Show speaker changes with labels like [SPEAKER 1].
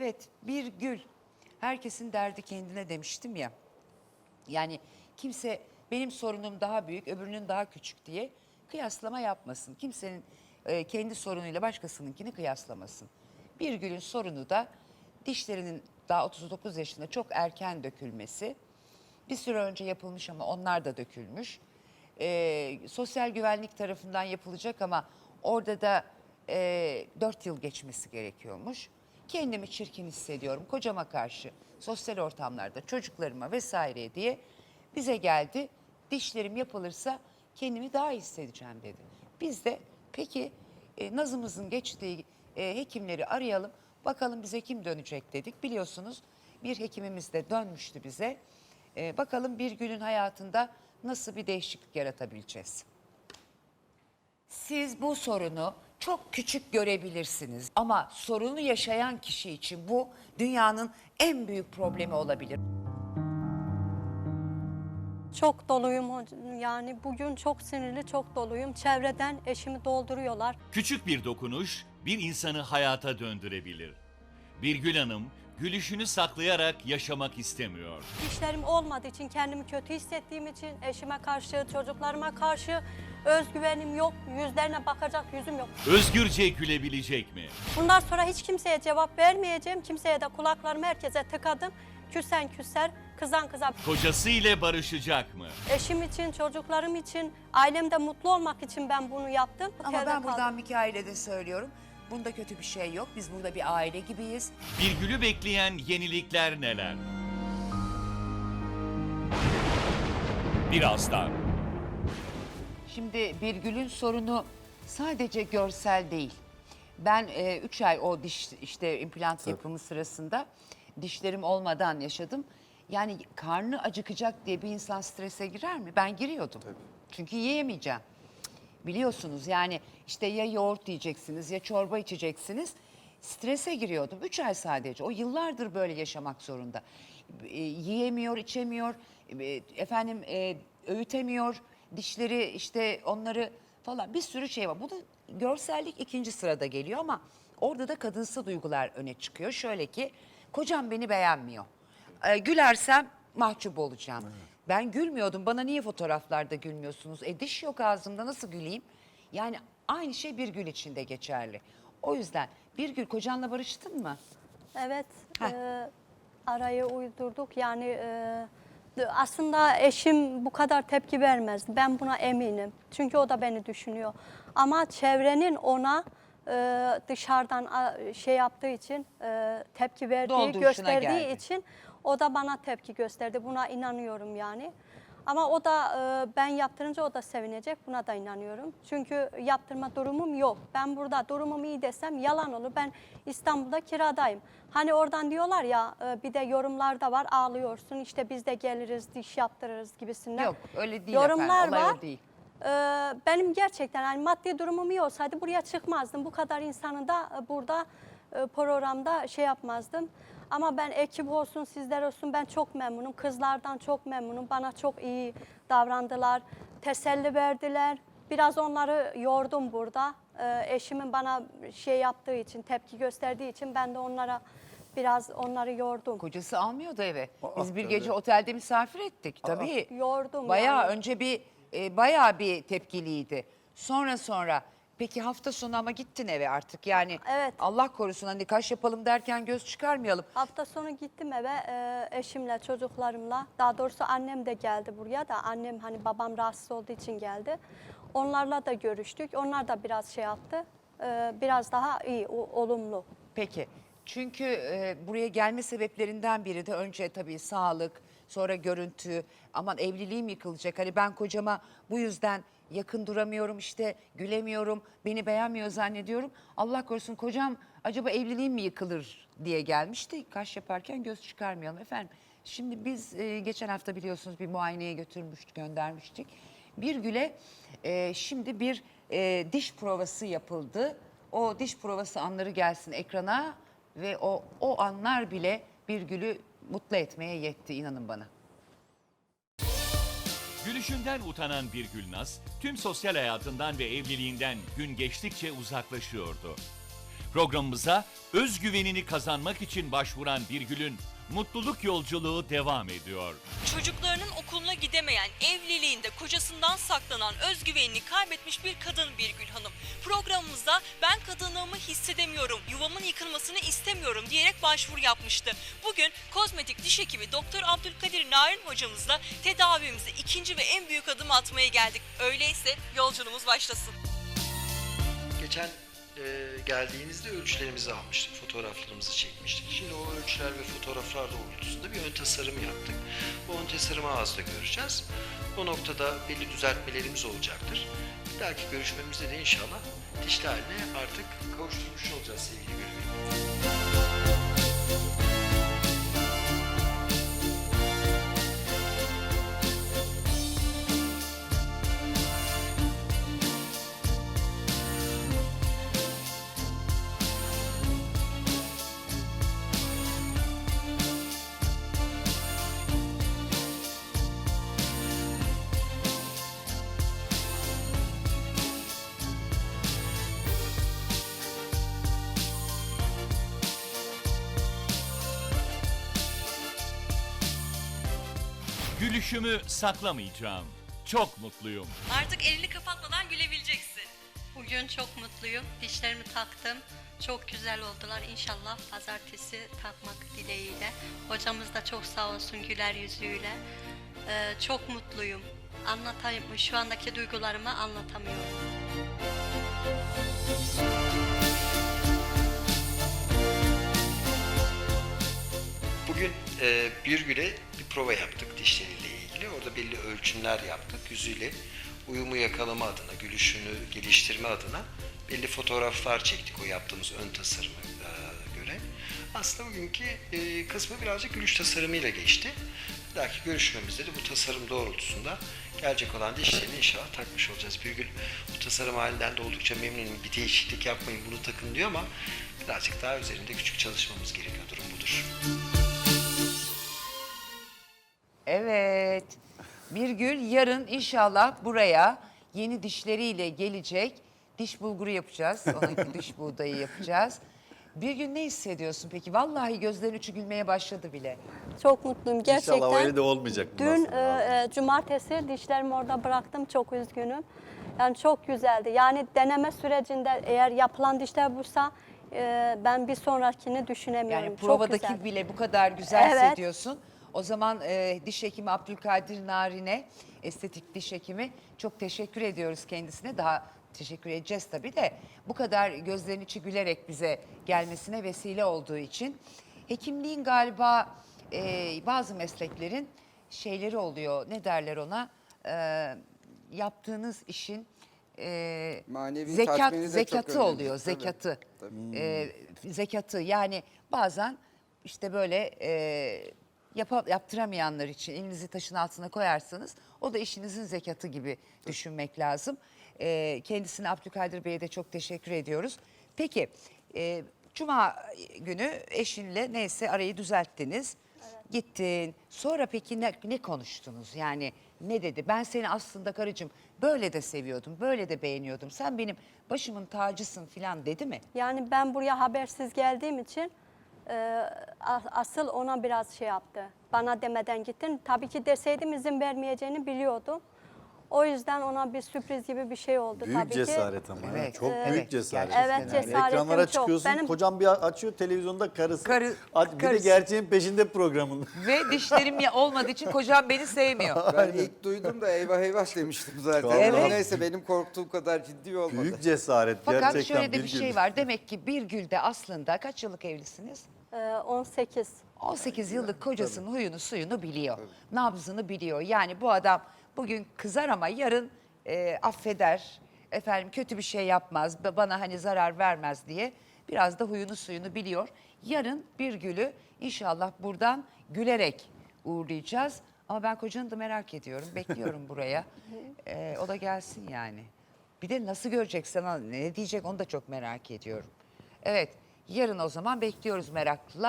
[SPEAKER 1] Evet bir gül. Herkesin derdi kendine demiştim ya. Yani kimse benim sorunum daha büyük, öbürünün daha küçük diye kıyaslama yapmasın. Kimsenin e, kendi sorunuyla başkasınınkini kıyaslamasın. Bir gülün sorunu da dişlerinin daha 39 yaşında çok erken dökülmesi. Bir süre önce yapılmış ama onlar da dökülmüş. E, sosyal güvenlik tarafından yapılacak ama orada da e, 4 yıl geçmesi gerekiyormuş. Kendimi çirkin hissediyorum kocama karşı, sosyal ortamlarda, çocuklarıma vesaire diye bize geldi. Dişlerim yapılırsa kendimi daha iyi hissedeceğim dedi. Biz de peki e, nazımızın geçtiği e, hekimleri arayalım. Bakalım bize kim dönecek dedik. Biliyorsunuz bir hekimimiz de dönmüştü bize. E, bakalım bir günün hayatında nasıl bir değişiklik yaratabileceğiz. Siz bu sorunu çok küçük görebilirsiniz ama sorunu yaşayan kişi için bu dünyanın en büyük problemi olabilir.
[SPEAKER 2] Çok doluyum hoc- yani bugün çok sinirli çok doluyum. Çevreden eşimi dolduruyorlar.
[SPEAKER 3] Küçük bir dokunuş bir insanı hayata döndürebilir. Birgül Hanım gülüşünü saklayarak yaşamak istemiyor.
[SPEAKER 2] İşlerim olmadığı için kendimi kötü hissettiğim için eşime karşı çocuklarıma karşı özgüvenim yok. Yüzlerine bakacak yüzüm yok.
[SPEAKER 3] Özgürce gülebilecek mi?
[SPEAKER 2] Bundan sonra hiç kimseye cevap vermeyeceğim. Kimseye de kulaklarımı herkese tıkadım. Küsen küser, kızan kızar.
[SPEAKER 3] Kocası ile barışacak mı?
[SPEAKER 2] Eşim için, çocuklarım için, ailemde mutlu olmak için ben bunu yaptım. Bu
[SPEAKER 1] Ama
[SPEAKER 2] telde
[SPEAKER 1] ben
[SPEAKER 2] kaldım.
[SPEAKER 1] buradan Mikail'e de söylüyorum. Bunda kötü bir şey yok. Biz burada bir aile gibiyiz.
[SPEAKER 3] Birgül'ü bekleyen yenilikler neler? Birazdan.
[SPEAKER 1] Şimdi Birgül'ün sorunu sadece görsel değil. Ben 3 ay o diş işte implant yapımı sırasında dişlerim olmadan yaşadım. Yani karnı acıkacak diye bir insan strese girer mi? Ben giriyordum. Çünkü yiyemeyeceğim. Biliyorsunuz yani işte ya yoğurt yiyeceksiniz ya çorba içeceksiniz. Strese giriyordum. 3 ay sadece. O yıllardır böyle yaşamak zorunda. E, yiyemiyor, içemiyor, e, efendim e, öğütemiyor. Dişleri işte onları falan bir sürü şey var. Bu da görsellik ikinci sırada geliyor ama orada da kadınsı duygular öne çıkıyor. Şöyle ki kocam beni beğenmiyor. E, gülersem mahcup olacağım. Ben gülmüyordum. Bana niye fotoğraflarda gülmüyorsunuz? E diş yok ağzımda nasıl güleyim? Yani aynı şey bir gül için de geçerli. O yüzden bir gül kocanla barıştın mı?
[SPEAKER 2] Evet,
[SPEAKER 1] Heh.
[SPEAKER 2] e, arayı uydurduk. Yani e, aslında eşim bu kadar tepki vermezdi. Ben buna eminim. Çünkü o da beni düşünüyor. Ama çevrenin ona e, dışarıdan a, şey yaptığı için, e, tepki verdiği,
[SPEAKER 1] Dolduruşuna
[SPEAKER 2] gösterdiği
[SPEAKER 1] geldi.
[SPEAKER 2] için o da bana tepki gösterdi. Buna inanıyorum yani. Ama o da e, ben yaptırınca o da sevinecek. Buna da inanıyorum. Çünkü yaptırma durumum yok. Ben burada durumum iyi desem yalan olur. Ben İstanbul'da kiradayım. Hani oradan diyorlar ya e, bir de yorumlarda var ağlıyorsun. İşte biz de geliriz diş yaptırırız gibisinden.
[SPEAKER 1] Yok öyle değil
[SPEAKER 2] Yorumlar
[SPEAKER 1] efendim. Olay
[SPEAKER 2] var.
[SPEAKER 1] o değil.
[SPEAKER 2] Ee, benim gerçekten yani maddi durumum iyi olsaydı buraya çıkmazdım. Bu kadar insanı da e, burada e, programda şey yapmazdım. Ama ben ekip olsun, sizler olsun ben çok memnunum. Kızlardan çok memnunum. Bana çok iyi davrandılar. Teselli verdiler. Biraz onları yordum burada. Ee, eşimin bana şey yaptığı için, tepki gösterdiği için ben de onlara biraz onları yordum.
[SPEAKER 1] Kocası almıyordu eve. Biz bir gece otelde misafir ettik. Tabii.
[SPEAKER 2] Yordum
[SPEAKER 1] Bayağı
[SPEAKER 2] yani.
[SPEAKER 1] önce bir e, bayağı bir tepkiliydi. Sonra sonra peki hafta sonu ama gittin eve artık yani
[SPEAKER 2] Evet.
[SPEAKER 1] Allah korusun hani kaş yapalım derken göz çıkarmayalım.
[SPEAKER 2] Hafta sonu gittim eve e, eşimle, çocuklarımla. Daha doğrusu annem de geldi buraya da. Annem hani babam rahatsız olduğu için geldi. Onlarla da görüştük. Onlar da biraz şey yaptı. E, biraz daha iyi, o- olumlu.
[SPEAKER 1] Peki. Çünkü e, buraya gelme sebeplerinden biri de önce tabii sağlık, sonra görüntü. Aman evliliğim yıkılacak. Hani ben kocama bu yüzden yakın duramıyorum işte gülemiyorum, beni beğenmiyor zannediyorum. Allah korusun kocam acaba evliliğim mi yıkılır diye gelmişti. Kaş yaparken göz çıkarmayalım efendim. Şimdi biz e, geçen hafta biliyorsunuz bir muayeneye götürmüştük, göndermiştik. Bir güle e, şimdi bir e, diş provası yapıldı. O diş provası anları gelsin ekrana ve o o anlar bile bir gülü mutlu etmeye yetti inanın bana.
[SPEAKER 3] Gülüşünden utanan bir Gülnaz, tüm sosyal hayatından ve evliliğinden gün geçtikçe uzaklaşıyordu. Programımıza özgüvenini kazanmak için başvuran Birgül'ün mutluluk yolculuğu devam ediyor.
[SPEAKER 4] Çocuklarının okuluna gidemeyen, evliliğinde kocasından saklanan özgüvenini kaybetmiş bir kadın Birgül Hanım. Programımızda ben kadınlığımı hissedemiyorum, yuvamın yıkılmasını istemiyorum diyerek başvuru yapmıştı. Bugün kozmetik diş hekimi Doktor Abdülkadir Narin hocamızla tedavimize ikinci ve en büyük adım atmaya geldik. Öyleyse yolculuğumuz başlasın.
[SPEAKER 5] Geçen e, geldiğinizde ölçülerimizi almıştık, fotoğraflarımızı çekmiştik. Şimdi o ölçüler ve fotoğraflar doğrultusunda bir ön tasarım yaptık. Bu ön tasarımı ağızda göreceğiz. O noktada belli düzeltmelerimiz olacaktır. Bir dahaki görüşmemizde de inşallah dişli haline artık kavuşturmuş olacağız sevgili Gülbin.
[SPEAKER 3] Gülüşümü saklamayacağım. Çok mutluyum.
[SPEAKER 4] Artık elini kapatmadan gülebileceksin.
[SPEAKER 6] Bugün çok mutluyum. Dişlerimi taktım. Çok güzel oldular. İnşallah pazartesi takmak dileğiyle. Hocamız da çok sağ olsun güler yüzüyle. Ee, çok mutluyum. Anlatayım. Şu andaki duygularımı anlatamıyorum.
[SPEAKER 5] Bugün e, Birgül'e bir prova yaptık dişleriyle ilgili. Orada belli ölçümler yaptık. Yüzüyle uyumu yakalama adına, gülüşünü geliştirme adına belli fotoğraflar çektik o yaptığımız ön tasarıma e, göre. Aslında bugünkü e, kısmı birazcık gülüş tasarımıyla geçti. Bir dahaki görüşmemizde de bu tasarım doğrultusunda gelecek olan dişlerini inşallah takmış olacağız. Birgül bu tasarım halinden de oldukça memnunum. Bir değişiklik yapmayın bunu takın diyor ama birazcık daha üzerinde küçük çalışmamız gerekiyor. Durum budur.
[SPEAKER 1] Evet. Birgül yarın inşallah buraya yeni dişleriyle gelecek. Diş bulguru yapacağız. Ona diş buğdayı yapacağız. Bir gün ne hissediyorsun peki? Vallahi gözlerin içi gülmeye başladı bile.
[SPEAKER 2] Çok mutluyum gerçekten.
[SPEAKER 7] İnşallah öyle de olmayacak.
[SPEAKER 2] Dün e, e, cumartesi dişlerimi orada bıraktım. Çok üzgünüm. Yani çok güzeldi. Yani deneme sürecinde eğer yapılan dişler buysa e, ben bir sonrakini düşünemiyorum.
[SPEAKER 1] Yani
[SPEAKER 2] Çok
[SPEAKER 1] provadaki
[SPEAKER 2] güzel.
[SPEAKER 1] bile bu kadar güzel
[SPEAKER 2] Evet.
[SPEAKER 1] hissediyorsun. O zaman e, diş hekimi Abdülkadir Narin'e, estetik diş hekimi çok teşekkür ediyoruz kendisine. Daha teşekkür edeceğiz tabii de bu kadar gözlerin içi gülerek bize gelmesine vesile olduğu için. Hekimliğin galiba e, bazı mesleklerin şeyleri oluyor. Ne derler ona? E, yaptığınız işin e,
[SPEAKER 8] Manevi
[SPEAKER 1] zekat
[SPEAKER 8] tatmini de çok
[SPEAKER 1] zekatı
[SPEAKER 8] önemli.
[SPEAKER 1] oluyor.
[SPEAKER 8] Tabii,
[SPEAKER 1] Zekatı.
[SPEAKER 8] tabii.
[SPEAKER 1] E, zekatı yani bazen işte böyle e, yapa- yaptıramayanlar için elinizi taşın altına koyarsanız o da işinizin zekatı gibi düşünmek lazım. E, kendisine Abdülkadir Bey'e de çok teşekkür ediyoruz. Peki e, Cuma günü eşinle neyse arayı düzelttiniz. Gittin. Sonra peki ne, ne konuştunuz? Yani ne dedi? Ben seni aslında karıcığım böyle de seviyordum, böyle de beğeniyordum. Sen benim başımın tacısın falan dedi mi?
[SPEAKER 2] Yani ben buraya habersiz geldiğim için e, asıl ona biraz şey yaptı. Bana demeden gittin. Tabii ki deseydim izin vermeyeceğini biliyordum. O yüzden ona bir sürpriz gibi bir şey oldu
[SPEAKER 7] Büyük
[SPEAKER 2] tabii
[SPEAKER 7] cesaret ama.
[SPEAKER 1] Evet.
[SPEAKER 7] Çok
[SPEAKER 1] Evet.
[SPEAKER 7] büyük cesaret.
[SPEAKER 2] Evet, cesaretim
[SPEAKER 7] Ekranlara
[SPEAKER 2] çok.
[SPEAKER 7] çıkıyorsun.
[SPEAKER 2] Benim-
[SPEAKER 7] Kocam bir açıyor televizyonda karısı.
[SPEAKER 1] Karı-
[SPEAKER 7] Aç- bir
[SPEAKER 1] karısı.
[SPEAKER 7] de gerçeğin peşinde programın.
[SPEAKER 1] Ve dişlerim ya olmadığı için kocam beni sevmiyor.
[SPEAKER 8] Ben ilk duydum da eyvah eyvah demiştim zaten.
[SPEAKER 7] Evet.
[SPEAKER 8] Neyse benim korktuğum kadar ciddi olmadı.
[SPEAKER 7] Büyük cesaret
[SPEAKER 1] Fakat
[SPEAKER 7] gerçekten.
[SPEAKER 1] şöyle de bir
[SPEAKER 7] bir
[SPEAKER 1] şey
[SPEAKER 7] gün.
[SPEAKER 1] var. Demek ki bir gülde aslında kaç yıllık evlisiniz?
[SPEAKER 2] E, 18.
[SPEAKER 1] 18 yıllık kocasının huyunu suyunu biliyor. Nabzını biliyor. Yani bu adam bugün kızar ama yarın e, affeder. Efendim kötü bir şey yapmaz. ba- Bana hani zarar vermez diye biraz da huyunu suyunu biliyor. Yarın bir gülü inşallah buradan gülerek uğurlayacağız. Ama ben kocanı da merak ediyorum. Bekliyorum buraya. E, o da gelsin yani. Bir de nasıl görecek sana ne diyecek onu da çok merak ediyorum. Evet yarın o zaman bekliyoruz merakla.